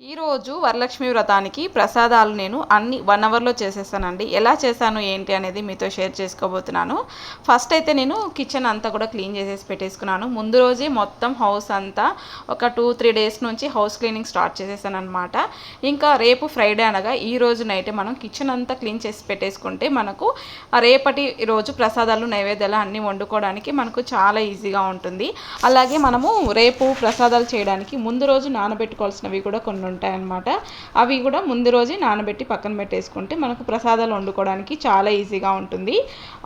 ఈరోజు వరలక్ష్మి వ్రతానికి ప్రసాదాలు నేను అన్ని వన్ అవర్లో చేసేస్తానండి. ఎలా చేశాను ఏంటి అనేది మీతో షేర్ చేసుకోబోతున్నాను. ఫస్ట్ అయితే నేను కిచెన్ అంతా కూడా క్లీన్ చేసేసి పెట్టేసుకున్నాను. ముందు రోజే మొత్తం హౌస్ అంతా ఒక టూ త్రీ డేస్ నుంచి హౌస్ క్లీనింగ్ స్టార్ట్ చేసేసాను అనమాట ఇంకా రేపు ఫ్రైడే అనగా ఈ రోజు నైట్ మనం కిచెన్ అంతా క్లీన్ చేసి పెట్టేసుకుంటే మనకు రేపటి రోజు ప్రసాదాలు నైవేద్యాలు అన్నీ వండుకోవడానికి మనకు చాలా ఈజీగా ఉంటుంది. అలాగే మనము రేపు ప్రసాదాలు చేయడానికి ముందు రోజు నానబెట్టుకోవాల్సినవి కూడా కొన్ని ఉంటాయన్నమాట. అవి కూడా ముందు రోజే నానబెట్టి పక్కన పెట్టేసుకుంటే మనకు ప్రసాదాలు వండుకోవడానికి చాలా ఈజీగా ఉంటుంది.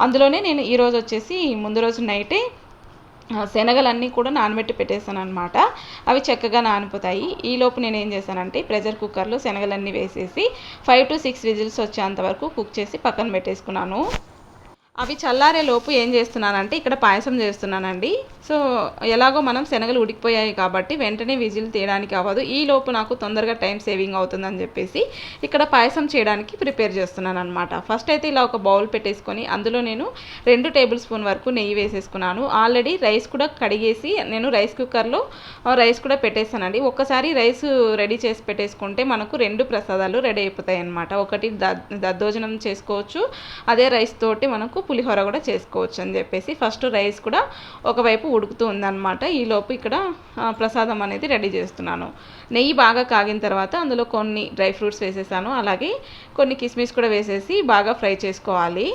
అందులోనే నేను ఈరోజు వచ్చేసి ముందు రోజు నైటే శనగలన్నీ కూడా నానబెట్టి పెట్టేశాను అనమాట అవి చక్కగా నానిపోతాయి. ఈలోపు నేను ఏం చేశానంటే ప్రెషర్ కుక్కర్లో శనగలన్నీ వేసేసి ఫైవ్ టు సిక్స్ విజిల్స్ వచ్చేంత వరకు కుక్ చేసి పక్కన పెట్టేసుకున్నాను. అవి చల్లారే లోపు ఏం చేస్తున్నానంటే ఇక్కడ పాయసం చేస్తున్నానండి. సో ఎలాగో మనం శనగలు ఉడికిపోయాయి కాబట్టి వెంటనే విజిల్ తీయడానికి అవ్వదు. ఈ లోపు నాకు తొందరగా టైం సేవింగ్ అవుతుందని చెప్పేసి ఇక్కడ పాయసం చేయడానికి ప్రిపేర్ చేస్తున్నాను అనమాట ఫస్ట్ అయితే ఇలా ఒక బౌల్ పెట్టేసుకొని అందులో నేను రెండు టేబుల్ స్పూన్ వరకు నెయ్యి వేసేసుకున్నాను. ఆల్రెడీ రైస్ కూడా కడిగేసి నేను రైస్ కుక్కర్లో రైస్ కూడా పెట్టేసానండి ఒక్కసారి రైస్ రెడీ చేసి పెట్టేసుకుంటే మనకు రెండు ప్రసాదాలు రెడీ అయిపోతాయి అనమాట ఒకటి దద్ దద్దోజనం చేసుకోవచ్చు. అదే రైస్ తోటి మనకు పులిహోర కూడా చేసుకోవచ్చు అని చెప్పేసి ఫస్ట్ రైస్ కూడా ఒకవైపు ఉడుకుతూ ఉందన్నమాట. ఈలోపు ఇక్కడ ప్రసాదం అనేది రెడీ చేస్తున్నాను. నెయ్యి బాగా కాగిన తర్వాత అందులో కొన్ని డ్రై ఫ్రూట్స్ వేసేసాను. అలాగే కొన్ని కిస్మిస్ కూడా వేసేసి బాగా ఫ్రై చేసుకోవాలి.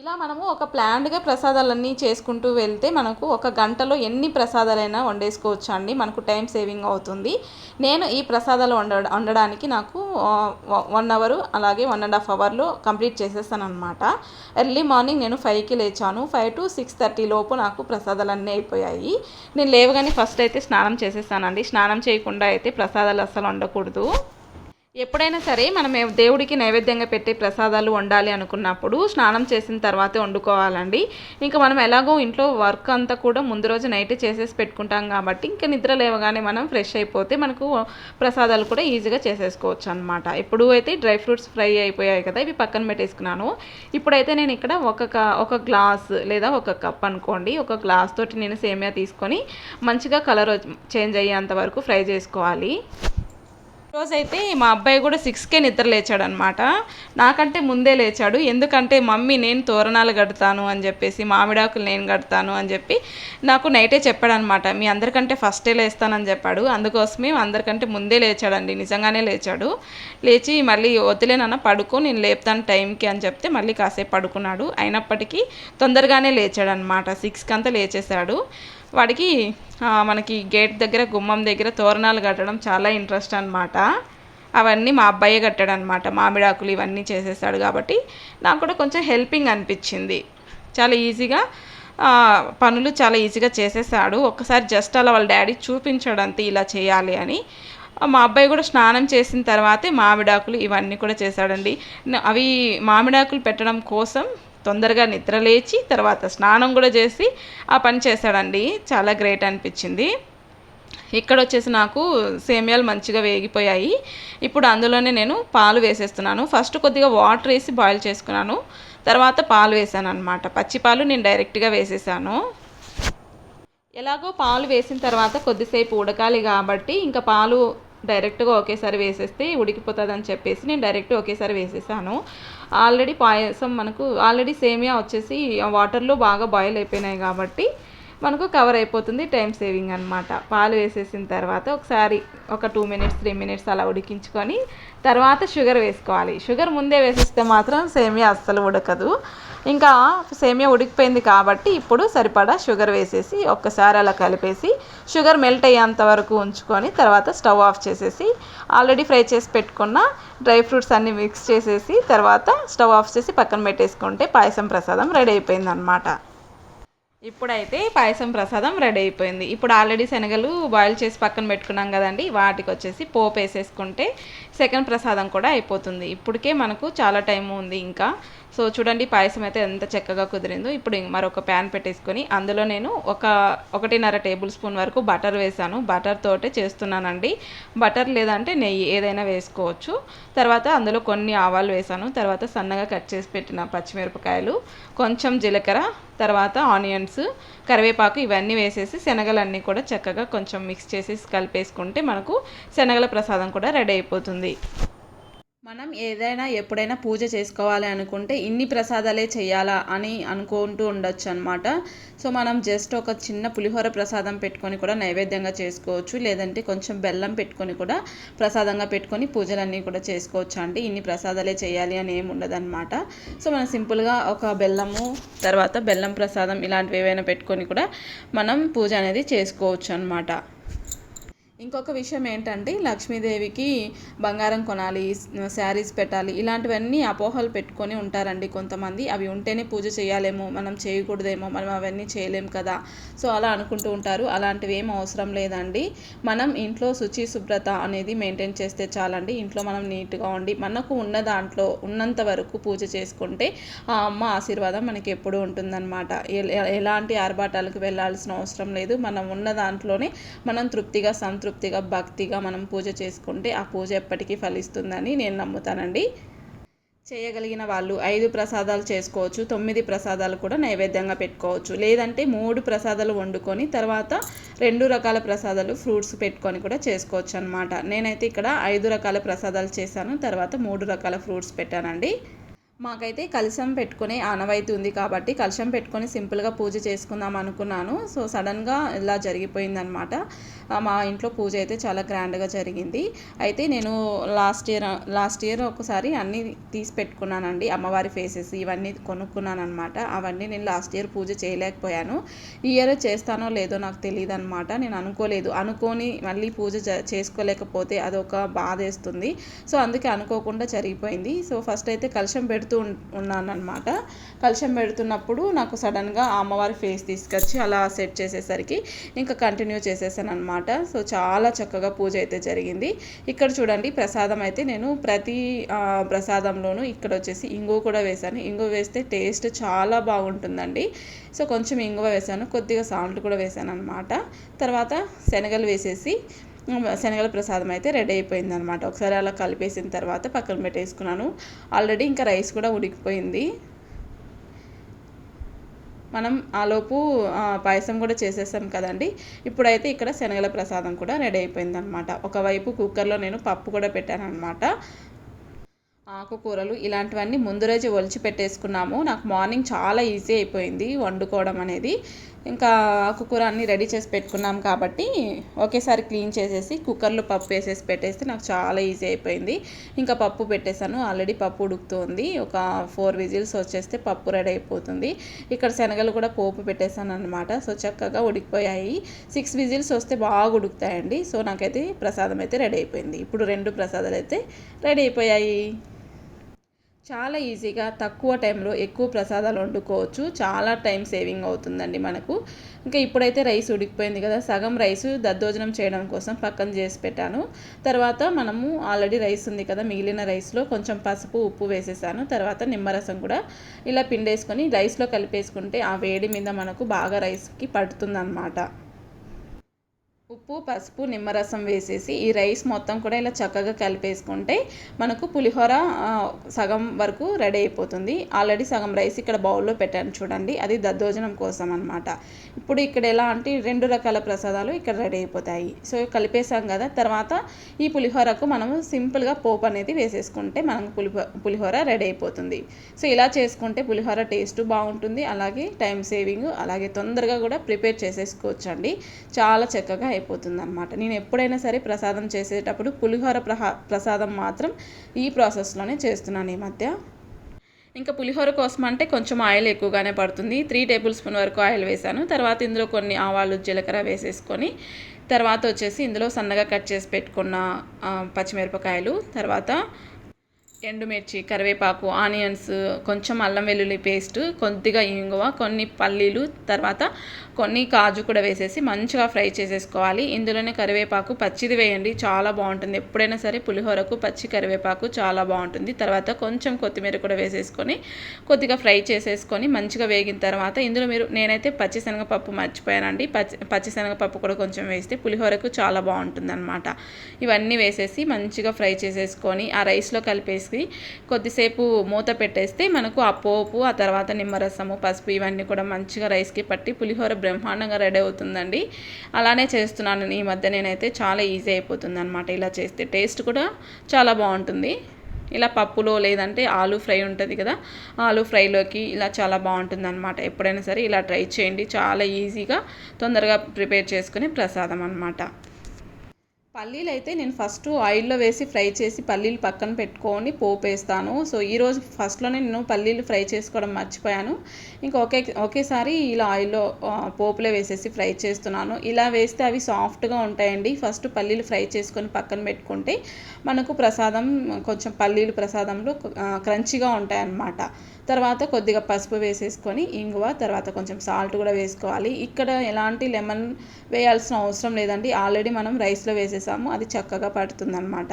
ఇలా మనము ఒక ప్లాన్డ్గా ప్రసాదాలన్నీ చేసుకుంటూ వెళ్తే మనకు ఒక గంటలో ఎన్ని ప్రసాదాలైనా వండేసుకోవచ్చు అండి. మనకు టైం సేవింగ్ అవుతుంది. నేను ఈ ప్రసాదాలు వండ వండడానికి నాకు వన్ అవర్ అలాగే వన్ అండ్ హాఫ్ అవర్లో కంప్లీట్ చేసేస్తాను అనమాట ఎర్లీ మార్నింగ్ నేను ఫైవ్కి లేచాను. ఫైవ్ టు సిక్స్ థర్టీ లోపు నాకు ప్రసాదాలు అన్నీ అయిపోయాయి. నేను లేవగానే ఫస్ట్ అయితే స్నానం చేసేస్తానండి. స్నానం చేయకుండా అయితే ప్రసాదాలు అస్సలు వండకూడదు. ఎప్పుడైనా సరే మనం దేవుడికి నైవేద్యంగా పెట్టే ప్రసాదాలు వండాలి అనుకున్నప్పుడు స్నానం చేసిన తర్వాతే వండుకోవాలండి. ఇంకా మనం ఎలాగో ఇంట్లో వర్క్ అంతా కూడా ముందు రోజు నైట్ చేసేసి పెట్టుకుంటాం కాబట్టి ఇంకా నిద్ర లేవగానే మనం ఫ్రెష్ అయిపోతే మనకు ప్రసాదాలు కూడా ఈజీగా చేసేసుకోవచ్చు అనమాట ఇప్పుడు అయితే డ్రై ఫ్రూట్స్ ఫ్రై అయిపోయాయి కదా ఇవి పక్కన పెట్టేసుకున్నాను. ఇప్పుడైతే నేను ఇక్కడ ఒక ఒక గ్లాస్ లేదా ఒక కప్ అనుకోండి ఒక గ్లాస్ తోటి నేను సేమియా తీసుకొని మంచిగా కలర్ చేంజ్ అయ్యేంత వరకు ఫ్రై చేసుకోవాలి. రోజైతే మా అబ్బాయి కూడా సిక్స్కే నిద్ర లేచాడు అనమాట నాకంటే ముందే లేచాడు. ఎందుకంటే మమ్మీ నేను తోరణాలు కడతాను అని చెప్పేసి మామిడాకులు నేను కడతాను అని చెప్పి నాకు నైటే చెప్పాడనమాట. మీ అందరికంటే ఫస్టే లేస్తానని చెప్పాడు. అందుకోసమే అందరికంటే ముందే లేచాడండి. నిజంగానే లేచాడు. లేచి మళ్ళీ వదిలేనన్న పడుకో నేను లేపుతాను టైంకి అని చెప్తే మళ్ళీ కాసేపు పడుకున్నాడు. అయినప్పటికీ తొందరగానే లేచాడనమాట. సిక్స్కి అంతా లేచేశాడు. వాడికి మనకి గేట్ దగ్గర గుమ్మం దగ్గర తోరణాలు కట్టడం చాలా ఇంట్రెస్ట్ అనమాట అవన్నీ మా అబ్బాయే కట్టాడు అనమాట మామిడాకులు ఇవన్నీ చేసేసాడు కాబట్టి నాకు కూడా కొంచెం హెల్పింగ్ అనిపించింది. చాలా ఈజీగా పనులు చాలా ఈజీగా చేసేసాడు. ఒక్కసారి జస్ట్ అలా వాళ్ళ డాడీ చూపించాడు అంతే ఇలా చేయాలి అని. మా అబ్బాయి కూడా స్నానం చేసిన తర్వాతే మామిడాకులు ఇవన్నీ కూడా చేశాడండి. అవి మామిడాకులు పెట్టడం కోసం తొందరగా నిద్రలేచి తర్వాత స్నానం కూడా చేసి ఆ పని చేశాడండి. చాలా గ్రేట్ అనిపించింది. ఇక్కడ వచ్చేసి నాకు సేమియాలు మంచిగా వేగిపోయాయి. ఇప్పుడు అందులోనే నేను పాలు వేసేస్తున్నాను. ఫస్ట్ కొద్దిగా వాటర్ వేసి బాయిల్ చేసుకున్నాను. తర్వాత పాలు వేసాను అనమాట పచ్చి పాలు నేను డైరెక్ట్గా వేసేసాను. ఎలాగో పాలు వేసిన తర్వాత కొద్దిసేపు ఉడకాలి కాబట్టి ఇంకా పాలు డైరెక్ట్గా ఒకేసారి వేసేస్తే ఉడికిపోతుంది అని చెప్పేసి నేను డైరెక్ట్ ఒకేసారి వేసేసాను. ఆల్రెడీ పాయసం మనకు ఆల్రెడీ సేమియా వచ్చేసి వాటర్లో బాగా బాయిల్ అయిపోయినాయి కాబట్టి మనకు కవర్ అయిపోతుంది టైం సేవింగ్ అనమాట పాలు వేసేసిన తర్వాత ఒకసారి ఒక టూ మినిట్స్ త్రీ మినిట్స్ అలా ఉడికించుకొని తర్వాత షుగర్ వేసుకోవాలి. షుగర్ ముందే వేసేస్తే మాత్రం సేమియా అస్సలు ఉడకదు. ఇంకా సేమియా ఉడికిపోయింది కాబట్టి ఇప్పుడు సరిపడా షుగర్ వేసేసి ఒక్కసారి అలా కలిపేసి షుగర్ మెల్ట్ అయ్యేంత వరకు ఉంచుకొని తర్వాత స్టవ్ ఆఫ్ చేసేసి ఆల్రెడీ ఫ్రై చేసి పెట్టుకున్న డ్రై ఫ్రూట్స్ అన్నీ మిక్స్ చేసేసి తర్వాత స్టవ్ ఆఫ్ చేసి పక్కన పెట్టేసుకుంటే పాయసం ప్రసాదం రెడీ అయిపోయింది అనమాట ఇప్పుడైతే పాయసం ప్రసాదం రెడీ అయిపోయింది. ఇప్పుడు ఆల్రెడీ శనగలు బాయిల్ చేసి పక్కన పెట్టుకున్నాం కదండి వాటికి వచ్చేసి పోపు వేసేసుకుంటే సెకండ్ ప్రసాదం కూడా అయిపోతుంది. ఇప్పటికే మనకు చాలా టైం ఉంది ఇంకా. సో చూడండి పాయసం అయితే ఎంత చక్కగా కుదిరిందో. ఇప్పుడు మరొక ప్యాన్ పెట్టేసుకొని అందులో నేను ఒక ఒకటిన్నర టేబుల్ స్పూన్ వరకు బటర్ వేసాను. బటర్ తోటే చేస్తున్నానండి. బటర్ లేదంటే నెయ్యి ఏదైనా వేసుకోవచ్చు. తర్వాత అందులో కొన్ని ఆవాలు వేసాను. తర్వాత సన్నగా కట్ చేసి పెట్టిన పచ్చిమిరపకాయలు కొంచెం జీలకర్ర తర్వాత ఆనియన్స్ కరివేపాకు ఇవన్నీ వేసేసి శనగలన్నీ కూడా చక్కగా కొంచెం మిక్స్ చేసి కలిపేసుకుంటే మనకు శనగల ప్రసాదం కూడా రెడీ అయిపోతుంది. మనం ఏదైనా ఎప్పుడైనా పూజ చేసుకోవాలి అనుకుంటే ఇన్ని ప్రసాదాలే చేయాలా అని అనుకుంటూ ఉండొచ్చు అనమాట సో మనం జస్ట్ ఒక చిన్న పులిహోర ప్రసాదం పెట్టుకొని కూడా నైవేద్యంగా చేసుకోవచ్చు. లేదంటే కొంచెం బెల్లం పెట్టుకొని కూడా ప్రసాదంగా పెట్టుకొని పూజలన్నీ కూడా చేసుకోవచ్చు అండి? ఇన్ని ప్రసాదాలే చేయాలి అని ఏమి ఉండదన్నమాట. సో మనం సింపుల్గా ఒక బెల్లము తర్వాత బెల్లం ప్రసాదం ఇలాంటివి ఏవైనా పెట్టుకొని కూడా మనం పూజ అనేది చేసుకోవచ్చు అనమాట ఇంకొక విషయం ఏంటంటే లక్ష్మీదేవికి బంగారం కొనాలి శారీస్ పెట్టాలి ఇలాంటివన్నీ అపోహలు పెట్టుకొని ఉంటారండి కొంతమంది. అవి ఉంటేనే పూజ చేయాలేమో మనం చేయకూడదేమో మనం అవన్నీ చేయలేము కదా. సో అలా అనుకుంటూ ఉంటారు. అలాంటివి ఏం అవసరం లేదండి. మనం ఇంట్లో శుచి శుభ్రత అనేది మెయింటైన్ చేస్తే చాలండి. ఇంట్లో మనం నీట్గా ఉండి మనకు ఉన్న దాంట్లో ఉన్నంత వరకు పూజ చేసుకుంటే ఆ అమ్మ ఆశీర్వాదం మనకి ఎప్పుడూ ఉంటుందన్నమాట. ఎలాంటి ఆర్భాటాలకు వెళ్ళాల్సిన అవసరం లేదు. మనం ఉన్న దాంట్లోనే మనం తృప్తిగా సంతృప్తి సంతృప్తిగా భక్తిగా మనం పూజ చేసుకుంటే ఆ పూజ ఎప్పటికీ ఫలిస్తుందని నేను నమ్ముతానండి. చేయగలిగిన వాళ్ళు ఐదు ప్రసాదాలు చేసుకోవచ్చు తొమ్మిది ప్రసాదాలు కూడా నైవేద్యంగా పెట్టుకోవచ్చు. లేదంటే మూడు ప్రసాదాలు వండుకొని తర్వాత రెండు రకాల ప్రసాదాలు ఫ్రూట్స్ పెట్టుకొని కూడా చేసుకోవచ్చు అనమాట నేనైతే ఇక్కడ ఐదు రకాల ప్రసాదాలు చేశాను తర్వాత మూడు రకాల ఫ్రూట్స్ పెట్టానండి. మాకైతే కలశం పెట్టుకునే ఆనవాయితీ ఉంది కాబట్టి కలశం పెట్టుకొని సింపుల్గా పూజ చేసుకుందాం అనుకున్నాను. సో సడన్గా ఇలా జరిగిపోయిందనమాట మా ఇంట్లో పూజ అయితే చాలా గ్రాండ్గా జరిగింది. అయితే నేను లాస్ట్ ఇయర్ లాస్ట్ ఇయర్ ఒకసారి అన్నీ తీసి పెట్టుకున్నానండి. అమ్మవారి ఫేసెస్ ఇవన్నీ కొనుక్కున్నాను అనమాట అవన్నీ నేను లాస్ట్ ఇయర్ పూజ చేయలేకపోయాను. ఈ ఇయర్ చేస్తానో లేదో నాకు తెలియదు అనమాట నేను అనుకోలేదు. అనుకొని మళ్ళీ పూజ చేసుకోలేకపోతే అదొక బాధ వేస్తుంది సో అందుకే అనుకోకుండా జరిగిపోయింది. సో ఫస్ట్ అయితే కలశం పెడుతూ ఉన్నాను అనమాట కలశం పెడుతున్నప్పుడు నాకు సడన్గా అమ్మవారి ఫేస్ తీసుకొచ్చి అలా సెట్ చేసేసరికి ఇంకా కంటిన్యూ చేసేసాను అనమాట సో చాలా చక్కగా పూజ అయితే జరిగింది. ఇక్కడ చూడండి ప్రసాదం అయితే నేను ప్రతి ప్రసాదంలోనూ ఇక్కడ వచ్చేసి ఇంగు కూడా వేశాను. ఇంగు వేస్తే టేస్ట్ చాలా బాగుంటుందండి. సో కొంచెం ఇంగువ వేసాను కొద్దిగా సాల్ట్ కూడా వేసాను అనమాట తర్వాత శనగలు వేసేసి శనగల ప్రసాదం అయితే రెడీ అయిపోయింది అనమాట ఒకసారి అలా కలిపేసిన తర్వాత పక్కన పెట్టేసుకున్నాను. ఆల్రెడీ ఇంకా రైస్ కూడా ఉడికిపోయింది. మనం ఆలోపు పాయసం కూడా చేసేసాం కదండి. ఇప్పుడైతే ఇక్కడ శనగల ప్రసాదం కూడా రెడీ అయిపోయింది అనమాట ఒకవైపు కుక్కర్లో నేను పప్పు కూడా పెట్టాను అనమాట ఆకుకూరలు ఇలాంటివన్నీ ముందు రోజు ఒలిచి పెట్టేసుకున్నాము. నాకు మార్నింగ్ చాలా ఈజీ అయిపోయింది వండుకోవడం అనేది. ఇంకా ఆకుకూర అన్నీ రెడీ చేసి పెట్టుకున్నాం కాబట్టి ఒకేసారి క్లీన్ చేసేసి కుక్కర్లో పప్పు వేసేసి పెట్టేస్తే నాకు చాలా ఈజీ అయిపోయింది. ఇంకా పప్పు పెట్టేశాను. ఆల్రెడీ పప్పు ఉడుకుతుంది. ఒక ఫోర్ విజిల్స్ వచ్చేస్తే పప్పు రెడీ అయిపోతుంది. ఇక్కడ శనగలు కూడా పోపు పెట్టేశాను అనమాట సో చక్కగా ఉడికిపోయాయి. సిక్స్ విజిల్స్ వస్తే బాగా ఉడుకుతాయండి. సో నాకైతే ప్రసాదం అయితే రెడీ అయిపోయింది. ఇప్పుడు రెండు ప్రసాదాలు అయితే రెడీ అయిపోయాయి. చాలా ఈజీగా తక్కువ టైంలో ఎక్కువ ప్రసాదాలు వండుకోవచ్చు. చాలా టైం సేవింగ్ అవుతుందండి మనకు. ఇంకా ఇప్పుడైతే రైస్ ఉడికిపోయింది కదా సగం రైస్ దద్దోజనం చేయడం కోసం పక్కన చేసి పెట్టాను. తర్వాత మనము ఆల్రెడీ రైస్ ఉంది కదా మిగిలిన రైస్లో కొంచెం పసుపు ఉప్పు వేసేసాను. తర్వాత నిమ్మరసం కూడా ఇలా పిండేసుకొని రైస్లో కలిపేసుకుంటే ఆ వేడి మీద మనకు బాగా రైస్కి పడుతుందన్నమాట. ఉప్పు పసుపు నిమ్మరసం వేసేసి ఈ రైస్ మొత్తం కూడా ఇలా చక్కగా కలిపేసుకుంటే మనకు పులిహోర సగం వరకు రెడీ అయిపోతుంది. ఆల్రెడీ సగం రైస్ ఇక్కడ బౌల్లో పెట్టాను చూడండి. అది దద్దోజనం కోసం అనమాట ఇప్పుడు ఇక్కడ ఎలా అంటే రెండు రకాల ప్రసాదాలు ఇక్కడ రెడీ అయిపోతాయి. సో కలిపేసాం కదా. తర్వాత ఈ పులిహోరకు మనము సింపుల్గా పోపు అనేది వేసేసుకుంటే మనం పులిహో పులిహోర రెడీ అయిపోతుంది. సో ఇలా చేసుకుంటే పులిహోర టేస్ట్ బాగుంటుంది. అలాగే టైం సేవింగ్ అలాగే తొందరగా కూడా ప్రిపేర్ చేసేసుకోవచ్చు అండి చాలా చక్కగా అయిపోతుంది అనమాట నేను ఎప్పుడైనా సరే ప్రసాదం చేసేటప్పుడు పులిహోర ప్రసాదం మాత్రం ఈ ప్రాసెస్లోనే చేస్తున్నాను ఈ మధ్య. ఇంకా పులిహోర కోసం అంటే కొంచెం ఆయిల్ ఎక్కువగానే పడుతుంది. త్రీ టేబుల్ స్పూన్ వరకు ఆయిల్ వేసాను తర్వాత ఇందులో కొన్ని ఆవాలు జీలకర్ర వేసేసుకొని తర్వాత వచ్చేసి ఇందులో సన్నగా కట్ చేసి పెట్టుకున్న పచ్చిమిరపకాయలు తర్వాత ఎండుమిర్చి కరివేపాకు ఆనియన్స్ కొంచెం అల్లం వెల్లుల్లి పేస్ట్ కొద్దిగా ఇంగువ కొన్ని పల్లీలు తర్వాత కొన్ని కాజు కూడా వేసేసి మంచిగా ఫ్రై చేసేసుకోవాలి. ఇందులోనే కరివేపాకు పచ్చిది వేయండి చాలా బాగుంటుంది. ఎప్పుడైనా సరే పులిహోరకు పచ్చి కరివేపాకు చాలా బాగుంటుంది. తర్వాత కొంచెం కొత్తిమీర కూడా వేసేసుకొని కొద్దిగా ఫ్రై చేసేసుకొని మంచిగా వేగిన తర్వాత ఇందులో మీరు నేనైతే పచ్చిశనగపప్పు మర్చిపోయానండి. పచ్చి పచ్చిశనగపప్పు కూడా కొంచెం వేస్తే పులిహోరకు చాలా బాగుంటుంది అనమాట ఇవన్నీ వేసేసి మంచిగా ఫ్రై చేసేసుకొని ఆ రైస్లో కలిపేసి కొద్దిసేపు మూత పెట్టేస్తే మనకు ఆ పోపు ఆ తర్వాత నిమ్మరసము పసుపు ఇవన్నీ కూడా మంచిగా రైస్కి పట్టి పులిహోర బ్రహ్మాండంగా రెడీ అవుతుందండి. అలానే చేస్తున్నాను ఈ మధ్య నేనైతే చాలా ఈజీ అయిపోతుంది అనమాట ఇలా చేస్తే. టేస్ట్ కూడా చాలా బాగుంటుంది. ఇలా పప్పులో లేదంటే ఆలు ఫ్రై ఉంటుంది కదా ఆలు ఫ్రైలోకి ఇలా చాలా బాగుంటుంది అనమాట ఎప్పుడైనా సరే ఇలా ట్రై చేయండి. చాలా ఈజీగా తొందరగా ప్రిపేర్ చేసుకునే ప్రసాదం అనమాట పల్లీలు అయితే నేను ఫస్ట్ ఆయిల్లో వేసి ఫ్రై చేసి పల్లీలు పక్కన పెట్టుకొని పోపు వేస్తాను సో ఈరోజు ఫస్ట్లోనే నేను పల్లీలు ఫ్రై చేసుకోవడం మర్చిపోయాను. ఇంకా ఒకే ఒకేసారి ఇలా ఆయిల్లో పోపులో వేసేసి ఫ్రై చేస్తున్నాను. ఇలా వేస్తే అవి సాఫ్ట్గా ఉంటాయండి. ఫస్ట్ పల్లీలు ఫ్రై చేసుకొని పక్కన పెట్టుకుంటే మనకు ప్రసాదం కొంచెం పల్లీలు ప్రసాదంలో క్రంచిగా ఉంటాయన్నమాట. తర్వాత కొద్దిగా పసుపు వేసేసుకొని ఇంగువ తర్వాత కొంచెం సాల్ట్ కూడా వేసుకోవాలి. ఇక్కడ ఎలాంటి లెమన్ వేయాల్సిన అవసరం లేదండి. ఆల్రెడీ మనం రైస్లో వేసేసాము. అది చక్కగా పడుతుందన్నమాట.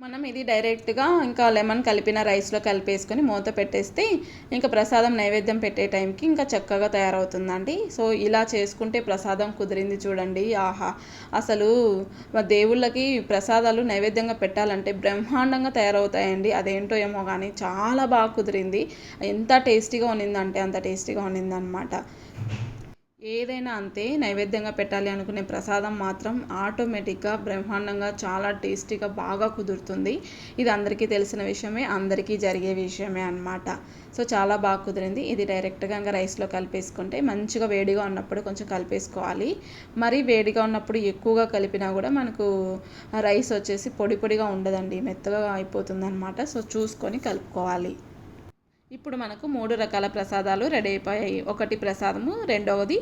మనం ఇది డైరెక్ట్గా ఇంకా లెమన్ కలిపిన రైస్లో కలిపేసుకొని మూత పెట్టేస్తే ఇంకా ప్రసాదం నైవేద్యం పెట్టే టైంకి ఇంకా చక్కగా తయారవుతుందండి. సో ఇలా చేసుకుంటే ప్రసాదం కుదిరింది చూడండి. ఆహా! అసలు దేవుళ్ళకి ప్రసాదాలు నైవేద్యంగా పెట్టాలంటే బ్రహ్మాండంగా తయారవుతాయండి. అదేంటో ఏమో కానీ చాలా బాగా కుదిరింది. ఎంత టేస్టీగా ఉన్నిందంటే అంత టేస్టీగా ఉన్నిందనమాట. ఏదైనా అంతే నైవేద్యంగా పెట్టాలి అనుకునే ప్రసాదం మాత్రం ఆటోమేటిక్గా బ్రహ్మాండంగా చాలా టేస్టీగా బాగా కుదురుతుంది. ఇది అందరికీ తెలిసిన విషయమే అందరికీ జరిగే విషయమే అనమాట సో చాలా బాగా కుదిరింది. ఇది డైరెక్ట్గా ఇంకా రైస్లో కలిపేసుకుంటే మంచిగా వేడిగా ఉన్నప్పుడు కొంచెం కలిపేసుకోవాలి. మరీ వేడిగా ఉన్నప్పుడు ఎక్కువగా కలిపినా కూడా మనకు రైస్ వచ్చేసి పొడి పొడిగా ఉండదండి. మెత్తగా అయిపోతుంది అనమాట సో చూసుకొని కలుపుకోవాలి. ఇప్పుడు మనకు మూడు రకాల ప్రసాదాలు రెడీ అయిపోయాయి. ఒకటి ప్రసాదము రెండవది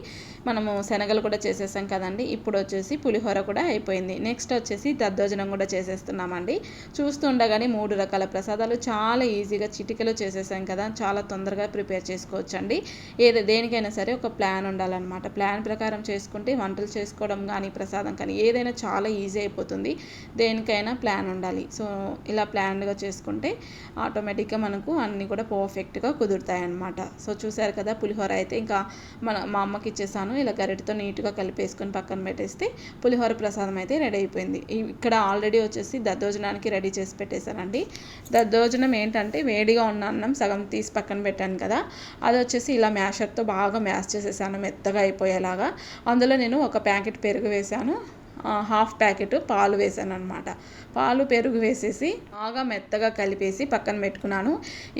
మనము శనగలు కూడా చేసేసాం కదండి. ఇప్పుడు వచ్చేసి పులిహోర కూడా అయిపోయింది. నెక్స్ట్ వచ్చేసి దద్దోజనం కూడా చేసేస్తున్నామండి. చూస్తుండగానే మూడు రకాల ప్రసాదాలు చాలా ఈజీగా చిటికలో చేసేసాం కదా. చాలా తొందరగా ప్రిపేర్ చేసుకోవచ్చండి. ఏది దేనికైనా సరే ఒక ప్లాన్ ఉండాలన్నమాట. ప్లాన్ ప్రకారం చేసుకుంటే వంటలు చేసుకోవడం కానీ ప్రసాదం కానీ ఏదైనా చాలా ఈజీ అయిపోతుంది. దేనికైనా ప్లాన్ ఉండాలి. సో ఇలా ప్లాన్గా చేసుకుంటే ఆటోమేటిక్గా మనకు అన్నీ కూడా పర్ఫెక్ట్ పర్ఫెక్ట్గా కుదురుతాయి అన్నమాట సో చూసారు కదా పులిహోర అయితే ఇంకా మన మా అమ్మకి ఇచ్చేసాను. ఇలా గరిటతో నీట్గా కలిపేసుకొని పక్కన పెట్టేస్తే పులిహోర ప్రసాదం అయితే రెడీ అయిపోయింది. ఇక్కడ ఆల్రెడీ వచ్చేసి దద్దోజనానికి రెడీ చేసి పెట్టేశానండి. దద్దోజనం ఏంటంటే వేడిగా ఉన్న అన్నం సగం తీసి పక్కన పెట్టాను కదా. అది వచ్చేసి ఇలా మ్యాషర్తో బాగా మ్యాష్ చేసేసాను. మెత్తగా అయిపోయేలాగా. అందులో నేను ఒక ప్యాకెట్ పెరుగు వేశాను హాఫ్ ప్యాకెట్ పాలు వేసాను అనమాట పాలు పెరుగు వేసేసి బాగా మెత్తగా కలిపేసి పక్కన పెట్టుకున్నాను.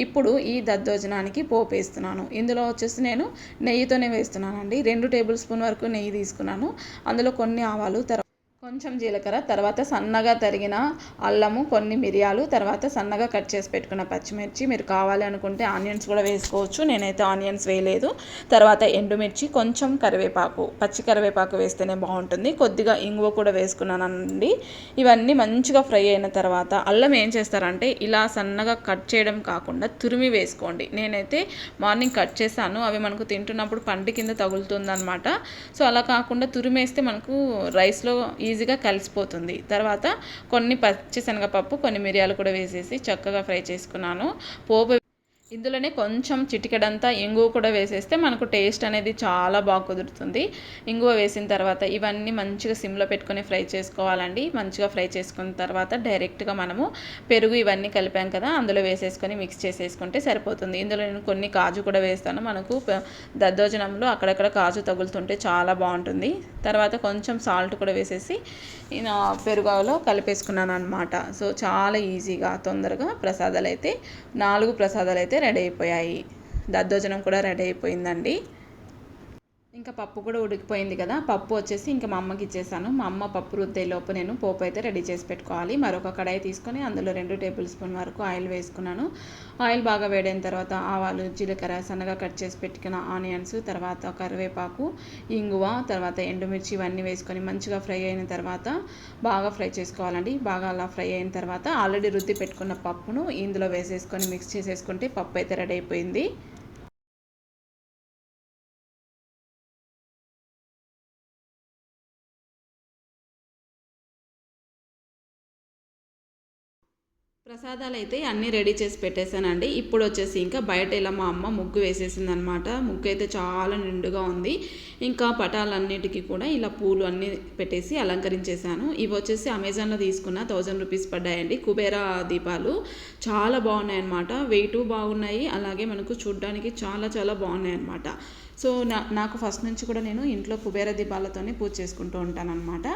ఇప్పుడు ఈ దద్దోజనానికి పోపు వేస్తున్నాను. ఇందులో వచ్చేసి నేను నెయ్యితోనే వేస్తున్నానండి. రెండు టేబుల్ స్పూన్ వరకు నెయ్యి తీసుకున్నాను. అందులో కొన్ని ఆవాలు తర్వాత కొంచెం జీలకర్ర తర్వాత సన్నగా తరిగిన అల్లము కొన్ని మిరియాలు తర్వాత సన్నగా కట్ చేసి పెట్టుకున్న పచ్చిమిర్చి. మీరు కావాలి అనుకుంటే ఆనియన్స్ కూడా వేసుకోవచ్చు. నేనైతే ఆనియన్స్ వేయలేదు. తర్వాత ఎండుమిర్చి కొంచెం కరివేపాకు పచ్చి కరివేపాకు వేస్తేనే బాగుంటుంది. కొద్దిగా ఇంగువ కూడా వేసుకున్నానండి. ఇవన్నీ మంచిగా ఫ్రై అయిన తర్వాత అల్లం ఏం చేస్తారంటే ఇలా సన్నగా కట్ చేయడం కాకుండా తురిమి వేసుకోండి. నేనైతే మార్నింగ్ కట్ చేశాను. అవి మనకు తింటున్నప్పుడు పంటి కింద తగులుతుందనమాట సో అలా కాకుండా తురిమేస్తే మనకు రైస్లో ఈజీగా కలిసిపోతుంది. తర్వాత కొన్ని పచ్చి శనగపప్పు కొన్ని మిరియాలు కూడా వేసేసి చక్కగా ఫ్రై చేసుకున్నాను. పోపు ఇందులోనే కొంచెం చిటికెడంతా ఇంగువ కూడా వేసేస్తే మనకు టేస్ట్ అనేది చాలా బాగా కుదురుతుంది. ఇంగువ వేసిన తర్వాత ఇవన్నీ మంచిగా సిమ్లో పెట్టుకొని ఫ్రై చేసుకోవాలండి. మంచిగా ఫ్రై చేసుకున్న తర్వాత డైరెక్ట్గా మనము పెరుగు ఇవన్నీ కలిపాం కదా అందులో వేసేసుకొని మిక్స్ చేసేసుకుంటే సరిపోతుంది. ఇందులో నేను కొన్ని కాజు కూడా వేస్తాను. మనకు దద్దోజనంలో అక్కడక్కడ కాజు తగులుతుంటే చాలా బాగుంటుంది. తర్వాత కొంచెం సాల్ట్ కూడా వేసేసి నేను పెరుగులో కలిపేసుకున్నాను అనమాట సో చాలా ఈజీగా తొందరగా ప్రసాదాలు అయితే నాలుగు ప్రసాదాలు అయితే రెడీ అయిపోయాయి. దద్దోజనం కూడా రెడీ అయిపోయిందండి. ఇంకా పప్పు కూడా ఉడికిపోయింది కదా. పప్పు వచ్చేసి ఇంకా మా అమ్మకి ఇచ్చేసాను. మా అమ్మ పప్పు రుద్దే లోపు నేను పోపు అయితే రెడీ చేసి పెట్టుకోవాలి. మరొక కడాయి తీసుకొని అందులో రెండు టేబుల్ స్పూన్ వరకు ఆయిల్ వేసుకున్నాను. ఆయిల్ బాగా వేడైన తర్వాత ఆవాలు జీలకర్ర సన్నగా కట్ చేసి పెట్టుకున్న ఆనియన్స్ తర్వాత కరివేపాకు ఇంగువ తర్వాత ఎండుమిర్చి ఇవన్నీ వేసుకొని మంచిగా ఫ్రై అయిన తర్వాత బాగా ఫ్రై చేసుకోవాలండి. బాగా అలా ఫ్రై అయిన తర్వాత ఆల్రెడీ రుద్ది పెట్టుకున్న పప్పును ఇందులో వేసేసుకొని మిక్స్ చేసేసుకుంటే పప్పు అయితే రెడీ అయిపోయింది. ప్రసాదాలు అయితే అన్నీ రెడీ చేసి పెట్టేశానండి. ఇప్పుడు వచ్చేసి ఇంకా బయట ఇలా మా అమ్మ ముగ్గు వేసేసింది అనమాట ముగ్గు అయితే చాలా నిండుగా ఉంది. ఇంకా పటాలన్నిటికీ కూడా ఇలా పూలు అన్నీ పెట్టేసి అలంకరించేశాను. ఇవి వచ్చేసి అమెజాన్లో తీసుకున్న థౌజండ్ రూపీస్ పడ్డాయండి. కుబేరా దీపాలు చాలా బాగున్నాయి అనమాట వెయిట్ బాగున్నాయి. అలాగే మనకు చూడ్డానికి చాలా చాలా బాగున్నాయి అనమాట సో నా నాకు ఫస్ట్ నుంచి కూడా నేను ఇంట్లో కుబేర దీపాలతోనే పూజ చేసుకుంటూ ఉంటాను అనమాట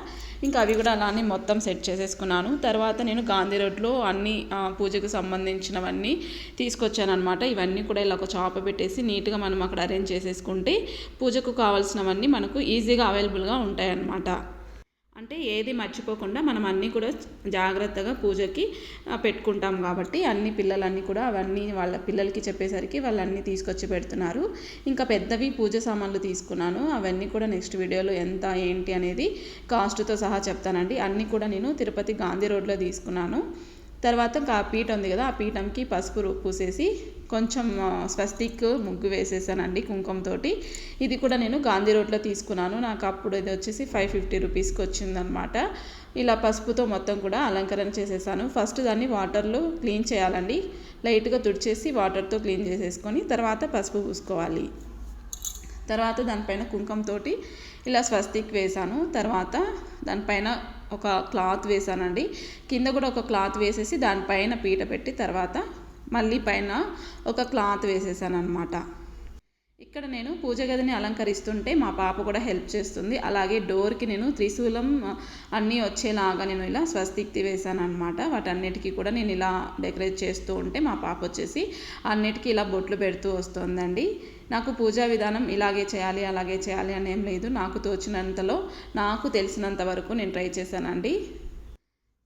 ఇంకా అవి కూడా అలానే మొత్తం సెట్ చేసేసుకున్నాను. తర్వాత నేను గాంధీ రోడ్లో అన్ని పూజకు సంబంధించినవన్నీ తీసుకొచ్చాను అనమాట ఇవన్నీ కూడా ఇలా ఒక చాప పెట్టేసి నీట్గా మనం అక్కడ అరేంజ్ చేసేసుకుంటే పూజకు కావాల్సినవన్నీ మనకు ఈజీగా అవైలబుల్గా ఉంటాయన్నమాట. అంటే ఏది మర్చిపోకుండా మనం అన్నీ కూడా జాగ్రత్తగా పూజకి పెట్టుకుంటాం కాబట్టి అన్ని పిల్లలన్నీ కూడా అవన్నీ వాళ్ళ పిల్లలకి చెప్పేసరికి వాళ్ళన్నీ తీసుకొచ్చి పెడుతున్నారు. ఇంకా పెద్దవి పూజ సామాన్లు తీసుకున్నాను. అవన్నీ కూడా నెక్స్ట్ వీడియోలో ఎంత ఏంటి అనేది కాస్ట్తో సహా చెప్తానండి. అన్నీ కూడా నేను తిరుపతి గాంధీ రోడ్లో తీసుకున్నాను. తర్వాత ఇంకా ఆ పీఠం ఉంది కదా ఆ పీఠంకి పసుపు పూసేసి కొంచెం స్వస్తిక్ ముగ్గు వేసేసానండి కుంకుమతో ఇది కూడా నేను గాంధీ రోడ్లో తీసుకున్నాను. నాకు అప్పుడు ఇది వచ్చేసి ఫైవ్ ఫిఫ్టీ రూపీస్కి వచ్చిందనమాట ఇలా పసుపుతో మొత్తం కూడా అలంకరణ చేసేసాను. ఫస్ట్ దాన్ని వాటర్లో క్లీన్ చేయాలండి. లైట్గా తుడిచేసి వాటర్తో క్లీన్ చేసేసుకొని తర్వాత పసుపు పూసుకోవాలి. తర్వాత దానిపైన కుంకుమతో ఇలా స్వస్తిక్ వేసాను. తర్వాత దానిపైన ఒక క్లాత్ వేశానండి కింద కూడా ఒక క్లాత్ వేసేసి దానిపైన పీట పెట్టి తర్వాత మళ్ళీ పైన ఒక క్లాత్ వేసేసాను అనమాట ఇక్కడ నేను పూజ గదిని అలంకరిస్తుంటే మా పాప కూడా హెల్ప్ చేస్తుంది. అలాగే డోర్కి నేను త్రిశూలం అన్నీ వచ్చేలాగా నేను ఇలా స్వస్తిక్తి వేసాను అనమాట వాటన్నిటికీ కూడా నేను ఇలా డెకరేట్ చేస్తూ ఉంటే మా పాప వచ్చేసి అన్నిటికీ ఇలా బొట్లు పెడుతూ వస్తుందండి. నాకు పూజా విధానం ఇలాగే చేయాలి అలాగే చేయాలి అని ఏం లేదు. నాకు తోచినంతలో నాకు తెలిసినంత వరకు నేను ట్రై చేశానండి.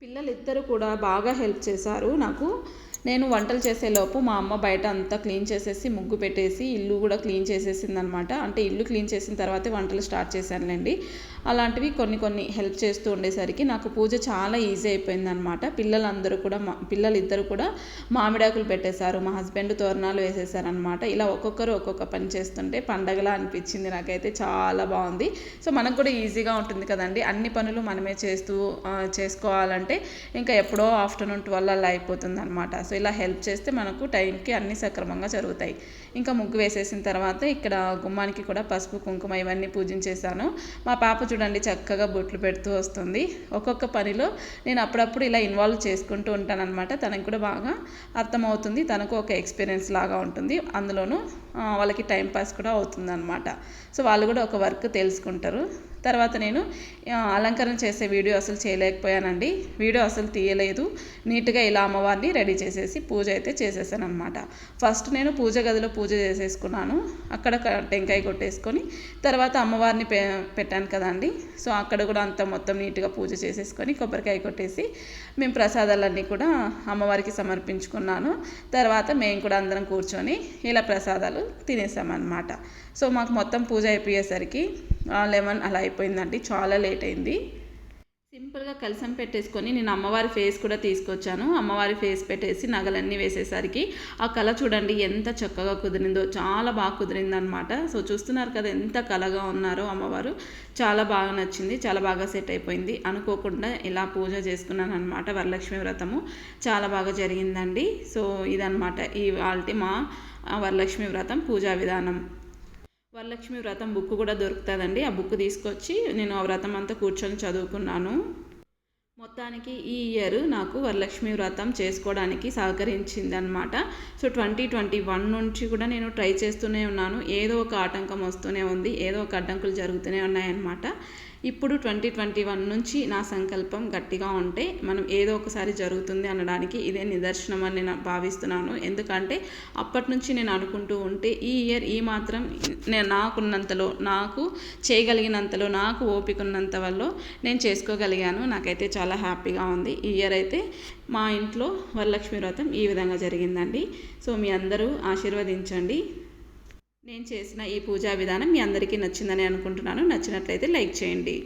పిల్లలిద్దరూ కూడా బాగా హెల్ప్ చేశారు. నాకు నేను వంటలు చేసేలోపు మా అమ్మ బయట అంతా క్లీన్ చేసేసి ముగ్గు పెట్టేసి ఇల్లు కూడా క్లీన్ చేసేసింది అనమాట అంటే ఇల్లు క్లీన్ చేసిన తర్వాతే వంటలు స్టార్ట్ చేశానులేండి. అలాంటివి కొన్ని కొన్ని హెల్ప్ చేస్తూ ఉండేసరికి నాకు పూజ చాలా ఈజీ అయిపోయిందనమాట. పిల్లలందరూ కూడా మా పిల్లలు ఇద్దరు కూడా మామిడాకులు పెట్టేశారు మా హస్బెండ్ తోరణాలు వేసేసారనమాట ఇలా ఒక్కొక్కరు ఒక్కొక్క పని చేస్తుంటే పండగలా అనిపించింది నాకైతే చాలా బాగుంది. సో మనకు కూడా ఈజీగా ఉంటుంది కదండి. అన్ని పనులు మనమే చేస్తూ చేసుకోవాలంటే ఇంకా ఎప్పుడో ఆఫ్టర్నూన్ ట్వెల్వ్ అలా అయిపోతుంది అనమాట సో ఇలా హెల్ప్ చేస్తే మనకు టైంకి అన్నీ సక్రమంగా జరుగుతాయి. ఇంకా ముగ్గు వేసేసిన తర్వాత ఇక్కడ గుమ్మానికి కూడా పసుపు కుంకుమ ఇవన్నీ పూజించేశాను. మా పాప చూడండి చక్కగా బొట్లు పెడుతూ వస్తుంది. ఒక్కొక్క పనిలో నేను అప్పుడప్పుడు ఇలా ఇన్వాల్వ్ చేసుకుంటూ ఉంటానన్నమాట. తనకు కూడా బాగా అర్థమవుతుంది. తనకు ఒక ఎక్స్పీరియన్స్ లాగా ఉంటుంది. అందులోనూ వాళ్ళకి టైం పాస్ కూడా అవుతుందన్నమాట. సో వాళ్ళు కూడా ఒక వర్క్ తెలుసుకుంటారు. తర్వాత నేను అలంకరణ చేసే వీడియో అసలు చేయలేకపోయానండి. వీడియో అసలు తీయలేదు. నీట్గా ఇలా అమ్మవారిని రెడీ చేసేసి పూజ అయితే చేసేసాను అనమాట ఫస్ట్ నేను పూజ గదిలో పూజ పూజ చేసేసుకున్నాను. అక్కడ టెంకాయ కొట్టేసుకొని తర్వాత అమ్మవారిని పె పెట్టాను కదండి. సో అక్కడ కూడా అంత మొత్తం నీట్గా పూజ చేసేసుకొని కొబ్బరికాయ కొట్టేసి మేము ప్రసాదాలన్నీ కూడా అమ్మవారికి సమర్పించుకున్నాను. తర్వాత మేము కూడా అందరం కూర్చొని ఇలా ప్రసాదాలు తినేసామన్నమాట. సో మాకు మొత్తం పూజ అయిపోయేసరికి లెవెన్ అలా అయిపోయిందండి. చాలా లేట్ అయింది. సింపుల్గా కలసం పెట్టేసుకొని నేను అమ్మవారి ఫేస్ కూడా తీసుకొచ్చాను. అమ్మవారి ఫేస్ పెట్టేసి నగలన్నీ వేసేసరికి ఆ కళ చూడండి ఎంత చక్కగా కుదిరిందో. చాలా బాగా కుదిరిందనమాట సో చూస్తున్నారు కదా ఎంత కళగా ఉన్నారో అమ్మవారు. చాలా బాగా నచ్చింది చాలా బాగా సెట్ అయిపోయింది. అనుకోకుండా ఇలా పూజ చేసుకున్నాను అనమాట వరలక్ష్మి వ్రతము. చాలా బాగా జరిగిందండి. సో ఇదనమాట ఈ వాళ్ళ మా వరలక్ష్మి వ్రతం పూజా విధానం. వరలక్ష్మి వ్రతం బుక్ కూడా దొరుకుతుందండి. ఆ బుక్ తీసుకొచ్చి నేను ఆ వ్రతం అంతా కూర్చొని చదువుకున్నాను. మొత్తానికి ఈ ఇయర్ నాకు వరలక్ష్మి వ్రతం చేసుకోవడానికి సహకరించింది అనమాట సో ట్వంటీ ట్వంటీ వన్ నుంచి కూడా నేను ట్రై చేస్తూనే ఉన్నాను. ఏదో ఒక ఆటంకం వస్తూనే ఉంది. ఏదో ఒక అడ్డంకులు జరుగుతూనే ఉన్నాయన్నమాట. ఇప్పుడు ట్వంటీ ట్వంటీ వన్ నుంచి నా సంకల్పం గట్టిగా ఉంటే మనం ఏదో ఒకసారి జరుగుతుంది అనడానికి ఇదే నిదర్శనం అని నేను భావిస్తున్నాను. ఎందుకంటే అప్పటి నుంచి నేను అనుకుంటూ ఉంటే ఈ ఇయర్ ఈ మాత్రం నేను నాకున్నంతలో నాకు చేయగలిగినంతలో నాకు ఓపిక ఉన్నంత వల్ల నేను చేసుకోగలిగాను. నాకైతే చాలా హ్యాపీగా ఉంది. ఈ ఇయర్ అయితే మా ఇంట్లో వరలక్ష్మి వ్రతం ఈ విధంగా జరిగిందండి. సో మీ అందరూ ఆశీర్వదించండి. నేను చేసిన ఈ పూజా విధానం మీ అందరికీ నచ్చిందని అనుకుంటున్నాను. నచ్చినట్లయితే లైక్ చేయండి.